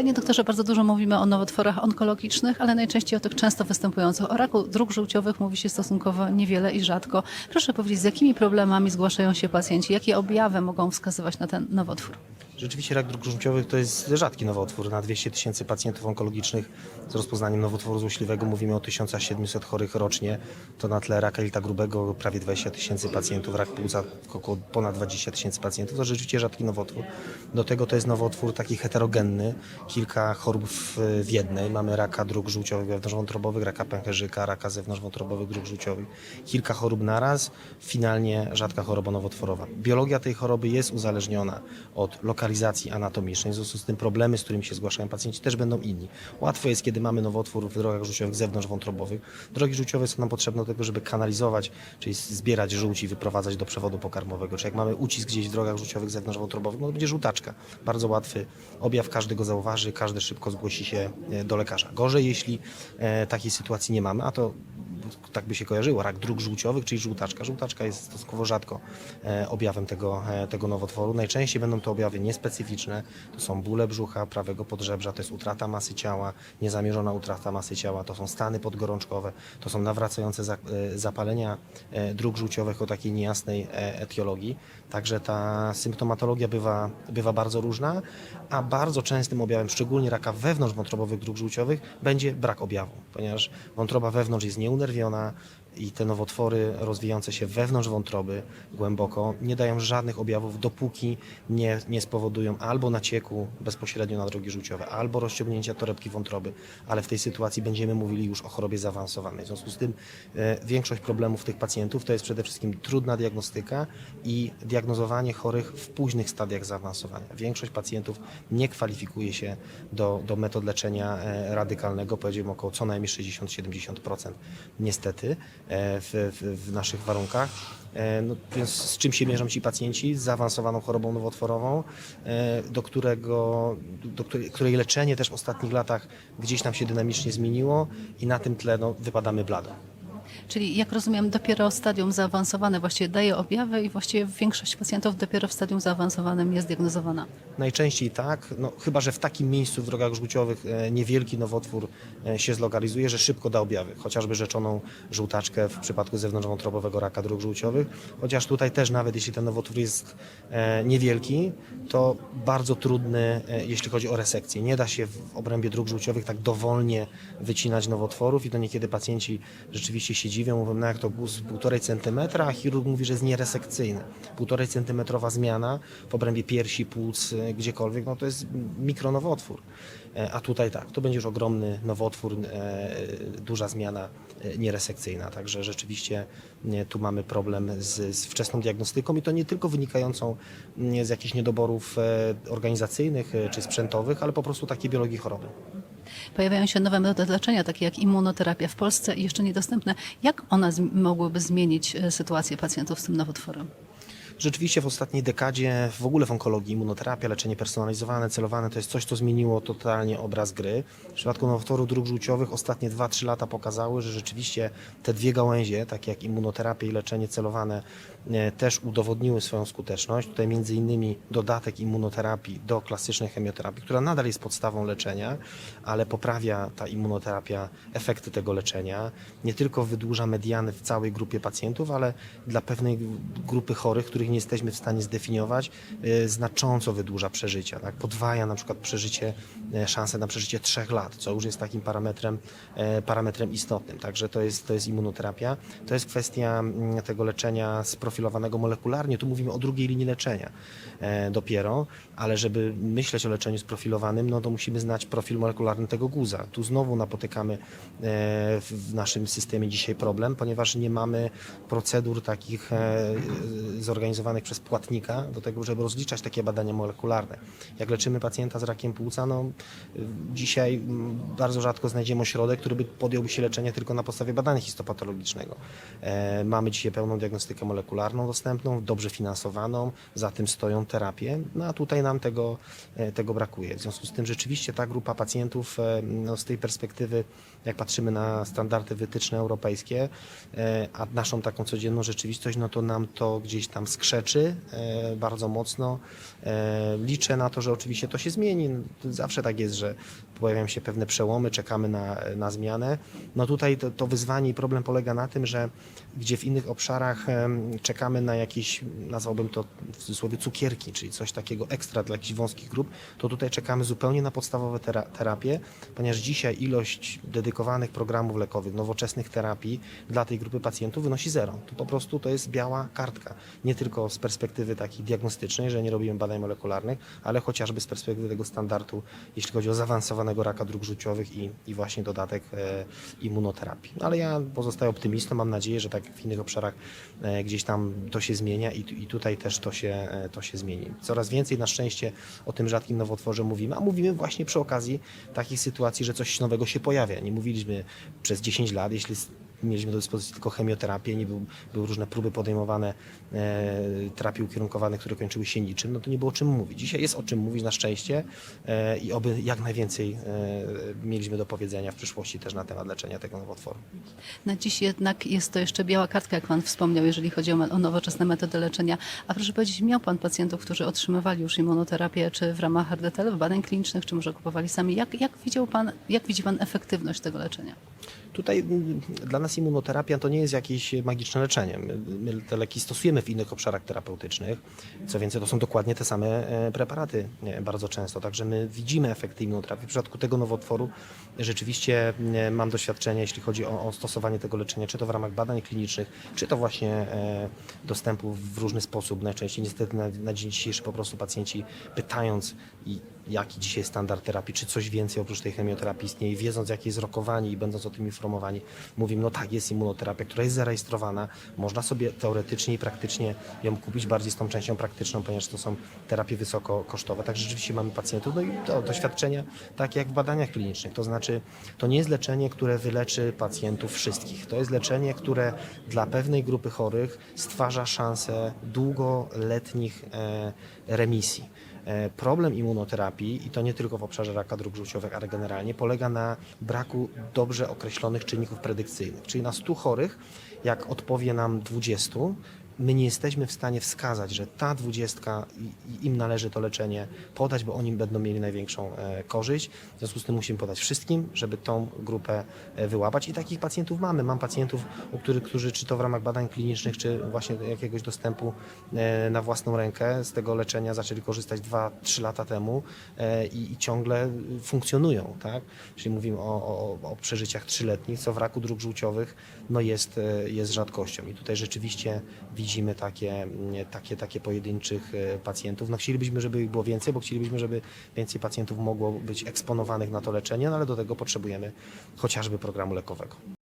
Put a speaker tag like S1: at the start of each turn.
S1: Panie doktorze, bardzo dużo mówimy o nowotworach onkologicznych, ale najczęściej o tych często występujących. O raku dróg żółciowych mówi się stosunkowo niewiele i rzadko. Proszę powiedzieć, z jakimi problemami zgłaszają się pacjenci? Jakie objawy mogą wskazywać na ten nowotwór?
S2: Rzeczywiście rak dróg żółciowych to jest rzadki nowotwór. Na 200 tysięcy pacjentów onkologicznych z rozpoznaniem nowotworu złośliwego mówimy o 1700 chorych rocznie. To na tle raka jelita grubego prawie 20 tysięcy pacjentów, rak płuca około ponad 20 tysięcy pacjentów. To rzeczywiście rzadki nowotwór. Do tego to jest nowotwór taki heterogenny, kilka chorób w, jednej. Mamy raka dróg żółciowych wewnątrzwątrobowych, raka pęcherzyka, raka zewnątrzwątrobowych dróg żółciowych. Kilka chorób naraz, finalnie rzadka choroba nowotworowa. Biologia tej choroby jest uzależniona od lokalizacji anatomicznej, w związku z tym problemy, z którymi się zgłaszają pacjenci też będą inni. Łatwo jest, kiedy mamy nowotwór w drogach żółciowych zewnątrzwątrobowych. Drogi żółciowe są nam potrzebne do tego, żeby kanalizować, czyli zbierać żółć i wyprowadzać do przewodu pokarmowego. Czy jak mamy ucisk gdzieś w drogach żółciowych zewnątrzwątrobowych, no to będzie żółtaczka. Bardzo łatwy objaw, każdy go zauważy, każdy szybko zgłosi się e, do lekarza. Gorzej, jeśli e, takiej sytuacji nie mamy, a to tak by się kojarzyło, rak dróg żółciowych, czyli żółtaczka. Żółtaczka jest stosunkowo rzadko e, objawem tego, e, tego nowotworu. Najczęściej będą to objawy niespecyficzne, to są bóle brzucha, prawego podżebrza, to jest utrata masy ciała, niezamierzona utrata masy ciała, to są stany podgorączkowe, to są nawracające e, zapalenia dróg żółciowych o takiej niejasnej etiologii. Także ta symptomatologia bywa, bywa bardzo różna, a bardzo częstym objawem, szczególnie raka wewnątrzwątrobowych dróg żółciowych, będzie brak objawu, ponieważ wątroba wewnątrz jest nieunerwiona 事情呢，i te nowotwory rozwijające się wewnątrz wątroby głęboko nie dają żadnych objawów, dopóki nie, nie spowodują albo nacieku bezpośrednio na drogi żółciowe, albo rozciągnięcia torebki wątroby, ale w tej sytuacji będziemy mówili już o chorobie zaawansowanej. W związku z tym e, większość problemów tych pacjentów to jest przede wszystkim trudna diagnostyka i diagnozowanie chorych w późnych stadiach zaawansowania. Większość pacjentów nie kwalifikuje się do, do metod leczenia e, radykalnego, powiedziałbym około co najmniej 60-70% niestety w, w, w naszych warunkach. E, No, więc z czym się mierzą ci pacjenci? Z zaawansowaną chorobą nowotworową, e, do, którego, do której, której leczenie też w ostatnich latach gdzieś nam się dynamicznie zmieniło i na tym tle no, wypadamy blado.
S1: Czyli jak rozumiem, dopiero stadium zaawansowane właściwie daje objawy i właściwie większość pacjentów dopiero w stadium zaawansowanym jest diagnozowana.
S2: Najczęściej tak, no, chyba że w takim miejscu w drogach żółciowych e, niewielki nowotwór e, się zlokalizuje, że szybko da objawy, chociażby rzeczoną żółtaczkę w przypadku zewnątrzwątrobowego raka dróg żółciowych, chociaż tutaj też nawet jeśli ten nowotwór jest e, niewielki, to bardzo trudny, jeśli chodzi o resekcję. Nie da się w obrębie dróg żółciowych tak dowolnie wycinać nowotworów i to niekiedy pacjenci rzeczywiście się dziwią, mówią, no jak to guz 1,5 centymetra, a chirurg mówi, że jest nieresekcyjny. 1,5 centymetrowa zmiana w obrębie piersi, płuc, e, gdziekolwiek, no to jest mikronowotwór. E, A tutaj tak, to będzie już ogromny nowotwór, e, duża zmiana nieresekcyjna. Także rzeczywiście tu mamy problem z, z wczesną diagnostyką i to nie tylko wynikającą z jakichś niedoborów organizacyjnych czy sprzętowych, ale po prostu takiej biologii choroby.
S1: Pojawiają się nowe metody leczenia, takie jak immunoterapia w Polsce i jeszcze niedostępne. Jak one mogłyby zmienić e, sytuację pacjentów z tym nowotworem?
S2: Rzeczywiście w ostatniej dekadzie w ogóle w onkologii immunoterapia, leczenie personalizowane, celowane to jest coś, co zmieniło totalnie obraz gry. W przypadku nowotworu dróg żółciowych ostatnie 2-3 lata pokazały, że rzeczywiście te dwie gałęzie, takie jak immunoterapia i leczenie celowane, e, też udowodniły swoją skuteczność. Tutaj między innymi dodatek immunoterapii do klasycznej chemioterapii, która nadal jest podstawą leczenia, ale poprawia ta immunoterapia efekty tego leczenia. Nie tylko wydłuża mediany w całej grupie pacjentów, ale dla pewnej grupy chorych, których nie jesteśmy w stanie zdefiniować, e, znacząco wydłuża przeżycia. Tak? Podwaja na przykład przeżycie, e, szansę na przeżycie trzech lat, co już jest takim parametrem, e, parametrem istotnym. Także to jest, to jest immunoterapia. To jest kwestia mm, tego leczenia sprofilowanego molekularnie. Tu mówimy o drugiej linii leczenia dopiero, ale żeby myśleć o leczeniu sprofilowanym, no to musimy znać profil molekularny tego guza. Tu znowu napotykamy w naszym systemie dzisiaj problem, ponieważ nie mamy procedur takich e, zorganizowanych przez płatnika do tego, żeby rozliczać takie badania molekularne. Jak leczymy pacjenta z rakiem płuca, no dzisiaj mm, bardzo rzadko znajdziemy ośrodek, który by podjąłby się leczenia tylko na podstawie badania histopatologicznego. E, Mamy dzisiaj pełną diagnostykę molekularną dostępną, dobrze finansowaną, za tym stoją terapie, no a tutaj nam tego, e, tego brakuje. W związku z tym rzeczywiście ta grupa pacjentów e, no, z tej perspektywy, jak patrzymy na standardy wytyczne europejskie, e, a naszą taką codzienną rzeczywistość, no to nam to gdzieś tam z skrzeczy e, bardzo mocno. E, Liczę na to, że oczywiście to się zmieni. Zawsze tak jest, że pojawiają się pewne przełomy, czekamy na, na zmianę. No tutaj to, to wyzwanie i problem polega na tym, że gdzie w innych obszarach czekamy na jakieś, nazwałbym to w cudzysłowie cukierki, czyli coś takiego ekstra dla jakichś wąskich grup, to tutaj czekamy zupełnie na podstawowe tera- terapie, ponieważ dzisiaj ilość dedykowanych programów lekowych, nowoczesnych terapii dla tej grupy pacjentów wynosi zero. To po prostu to jest biała kartka. Nie tylko z perspektywy takiej diagnostycznej, że nie robimy badań molekularnych, ale chociażby z perspektywy tego standardu, jeśli chodzi o raka dróg żółciowych i, i właśnie dodatek e, immunoterapii. No, ale ja pozostaję optymistą, mam nadzieję, że tak jak w innych obszarach e, gdzieś tam to się zmienia i, i tutaj też to się, e, to się zmieni. Coraz więcej na szczęście o tym rzadkim nowotworze mówimy, a mówimy właśnie przy okazji takich sytuacji, że coś nowego się pojawia. Nie mówiliśmy przez 10 lat, jeśli mieliśmy do dyspozycji tylko chemioterapię, nie był, były różne próby podejmowane e, terapii ukierunkowanych, które kończyły się niczym, no to nie było o czym mówić. Dzisiaj jest o czym mówić na szczęście e, i oby jak najwięcej e, mieliśmy do powiedzenia w przyszłości też na temat leczenia tego nowotworu.
S1: Na dziś jednak jest to jeszcze biała kartka, jak Pan wspomniał, jeżeli chodzi o, o nowoczesne metody leczenia. A proszę powiedzieć, miał Pan pacjentów, którzy otrzymywali już immunoterapię, czy w ramach RDTL, badań klinicznych, czy może kupowali sami? Jak, jak, widział pan, jak widzi Pan efektywność tego leczenia?
S2: Tutaj dla nas immunoterapia to nie jest jakieś magiczne leczenie. My, te leki stosujemy w innych obszarach terapeutycznych. Co więcej, to są dokładnie te same e, preparaty bardzo często. Także my widzimy efekty immunoterapii. W przypadku tego nowotworu rzeczywiście mam doświadczenie, jeśli chodzi o, o stosowanie tego leczenia, czy to w ramach badań klinicznych, czy to właśnie e, dostępu w różny sposób. Najczęściej niestety na, na dzień dzisiejszy po prostu pacjenci pytając i jaki dzisiaj standard terapii, czy coś więcej oprócz tej chemioterapii istnieje, wiedząc jakie jest rokowanie i będąc o tym informowani, mówimy, no tak, jest immunoterapia, która jest zarejestrowana, można sobie teoretycznie i praktycznie ją kupić bardziej z tą częścią praktyczną, ponieważ to są terapie wysoko kosztowe. Także rzeczywiście mamy pacjentów, no i to doświadczenia takie jak w badaniach klinicznych, to znaczy to nie jest leczenie, które wyleczy pacjentów wszystkich, to jest leczenie, które dla pewnej grupy chorych stwarza szansę długoletnich e, remisji. E, Problem immunoterapii, i to nie tylko w obszarze raka dróg żółciowych, ale generalnie, polega na braku dobrze określonych czynników predykcyjnych. Czyli na 100 chorych, jak odpowie nam 20, my nie jesteśmy w stanie wskazać, że ta dwudziestka im należy to leczenie podać, bo oni będą mieli największą e, korzyść. W związku z tym musimy podać wszystkim, żeby tą grupę e, wyłapać. I takich pacjentów mamy. Mam pacjentów, u których, którzy czy to w ramach badań klinicznych, czy właśnie jakiegoś dostępu e, na własną rękę z tego leczenia zaczęli korzystać 2-3 lata temu i, i ciągle funkcjonują. Tak? Czyli mówimy o, o, o przeżyciach trzyletnich, co w raku dróg żółciowych no jest, jest rzadkością. I tutaj rzeczywiście widzimy takie, mm, takie, takie pojedynczych e, pacjentów. No chcielibyśmy, żeby ich było więcej, bo chcielibyśmy, żeby więcej pacjentów mogło być eksponowanych na to leczenie, no ale do tego potrzebujemy chociażby programu lekowego.